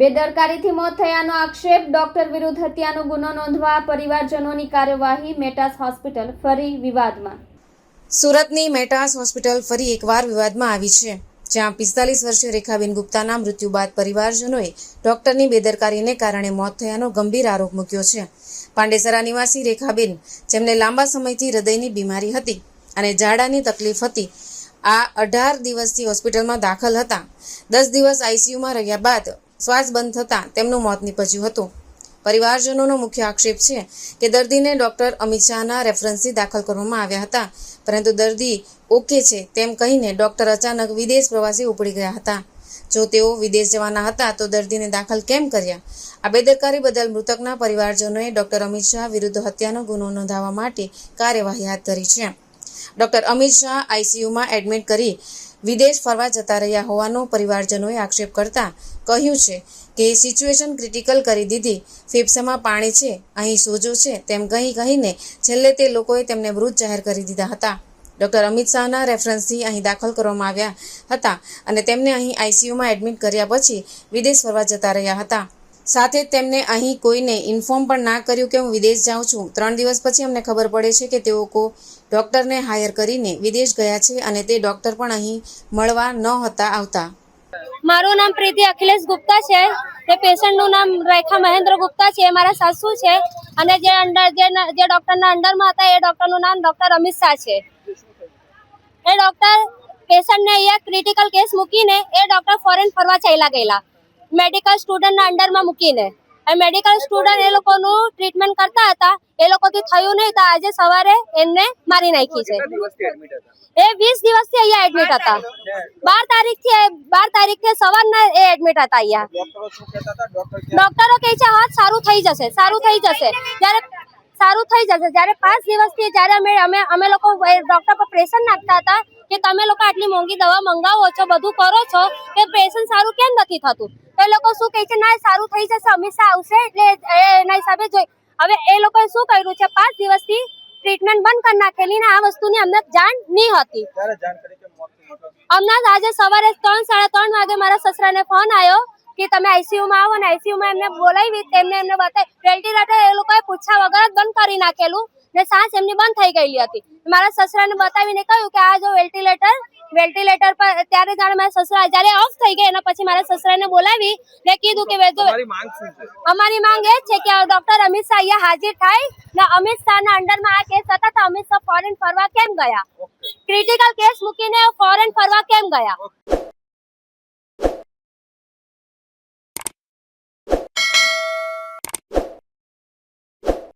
બેદરકારીથી મોત થયાનો આક્ષેપ, ડોક્ટર વિરુદ્ધ હત્યાનો ગુનો નોંધવા પરિવારજનોની કાર્યવાહી મેટાસ હોસ્પિટલ ફરી વિવાદમાં. સુરતની મેટાસ હોસ્પિટલ ફરી એકવાર વિવાદમાં આવી છે, જ્યાં પિસ્તાલીસ વર્ષીય રેખાબેન ગુપ્તાના મૃત્યુ બાદ પરિવારજનોએ ડોક્ટરની બેદરકારીને કારણે મોત થયાનો ગંભીર આરોપ મૂક્યો છે. પાંડેસરા નિવાસી રેખાબેન, જેમને લાંબા સમયથી હૃદયની બીમારી હતી અને ઝાડાની તકલીફ હતી, આ અઢાર દિવસથી હોસ્પિટલમાં દાખલ હતા. દસ દિવસ આઈસીયુમાં રહ્યા બાદ શ્વાસ બંધ થતાં તેમનું મોત નીપજ્યું હતું. પરિવારજનોનો મુખ્ય આક્ષેપ છે કે દર્દીને ડોક્ટર અમિત શાહના રેફરન્સથી દાખલ કરવામાં આવ્યા હતા. પરંતુ દર્દી ઓકે છે તેમ કહીને ડોક્ટર અચાનક વિદેશ પ્રવાસી ઉપડી ગયા હતા. જો તેઓ વિદેશ જવાના હતા તો દર્દીને દાખલ કેમ કર્યા? આ બેદરકારી બદલ મૃતકના પરિવારજનોએ ડોક્ટર અમિત શાહ વિરુદ્ધ હત્યાનો ગુનો નોંધાવવા માટે કાર્યવાહી હાથ ધરી છે. ડોક્ટર અમિત શાહ આઈસીયુમાં એડમિટ કરી વિદેશ ફરવા જતા રહ્યા હોવાનો પરિવારજનોએ આક્ષેપ કરતા કહ્યું છે કે સિચ્યુએશન ક્રિટિકલ કરી દીધી. ફેફસામાં પાણી છે, અહીં સોજો છે, તેમ કહી કહીને છેલ્લે તે લોકોએ તેમને મૃત જાહેર કરી દીધા હતા. ડૉક્ટર અમિત શાહના રેફરન્સથી અહીં દાખલ કરવામાં આવ્યા હતા અને તેમને અહીં આઈસીયુમાં એડમિટ કર્યા પછી વિદેશ ફરવા જતા રહ્યા હતા. સાથે તેમને અહીં કોઈને ઇન્ફોર્મ પણ ના કર્યું કે હું વિદેશ જાઉં છું. ત્રણ દિવસ પછી અમને ખબર પડે છે કે તેઓ કો ડૉક્ટરને હાયર કરીને વિદેશ ગયા છે અને તે ડૉક્ટર પણ અહીં મળવા ન હતા આવતા. મારું નામ પ્રીતિ અખિલેશ ગુપ્તા છે. તે પેશન્ટનું નામ રેખા મહેન્દ્ર ગુપ્તા છે. મારા સાસુ છે અને જે અંડર જે જે ડૉક્ટરના અંડરમાં હતા, એ ડૉક્ટરનું નામ ડૉક્ટર અમિત શાહ છે. એ ડૉક્ટર પેશન્ટને અહીંયા ક્રિટિકલ કેસ મૂકીને એ ડૉક્ટર ફોરેન ફરવા ચાલ્યા ગયેલા. મેડિકલ સ્ટુડન્ટના અંડરમાં મૂકીને. મેડિકલ સ્ટુડન્ટ એ લોકોનું ટ્રીટમેન્ટ કરતા હતા. એ લોકોથી થયું નહીં તો આજે સવારે એમને મારી નાખી છે. એ વીસ દિવસથી અહીંયા એડમિટ હતા. બાર તારીખથી બાર તારીખથી સવારના એ એડમિટ હતા અહીંયા. ડોક્ટરો કહે છે હા સારું થઈ જશે સારું થઈ જશે. જ્યારે સારું થઈ જશે. જ્યારે પાંચ દિવસથી જ્યારે અમે અમે અમે લોકો ડોક્ટર પર પ્રેશર નાખતા હતા કે તમે લોકો આટલી મોંઘી દવા મંગાવો છો બધું કરો છો કે પેશન્ટ સારું કેમ નથી થતું? તો એ લોકો શું કહે છે? ના સારું થઈ જશે અમિત આવશે એટલે એના હિસાબે જોઈ. હવે એ લોકોએ શું કર્યું છે? પાંચ દિવસથી ટ્રીટમેન્ટ બંધ કરી નાખેલી ને આ વસ્તુની અમને જાણ નહીં હતી. અમદાવાદ આજે સવારે ત્રણ સાડા ત્રણ વાગે મારા સસરાને ફોન આવ્યો કે તમે આઈસીયુમાં આવો ને આઈસીયુમાં એમને બોલાવી તેમને એમને બતાવી વેન્ટિલેટર એ લોકોએ પૂછ્યા વગર જ બંધ કરી નાખેલું ને સાસ એમની બંધ થઈ ગયેલી હતી. મારા સસરાને બતાવીને કહ્યું કે આ જો વેન્ટિલેટર વેન્ટિલેટર પર ત્યારે જાણે મારા સસરા જ્યારે ઓફ થઈ ગયા એના પછી મારા સસરાને બોલાવી ને કીધું કે અમારી માંગ એ છે કે ડોક્ટર અમિત શાહ અહીંયા હાજર થાય ને અમિત શાહના અંડરમાં આ કેસ હતા તો અમિત શાહ ફોરેન ફરવા કેમ ગયા? ક્રિટિકલ કેસ મૂકીને ફોરેન ફરવા કેમ ગયા?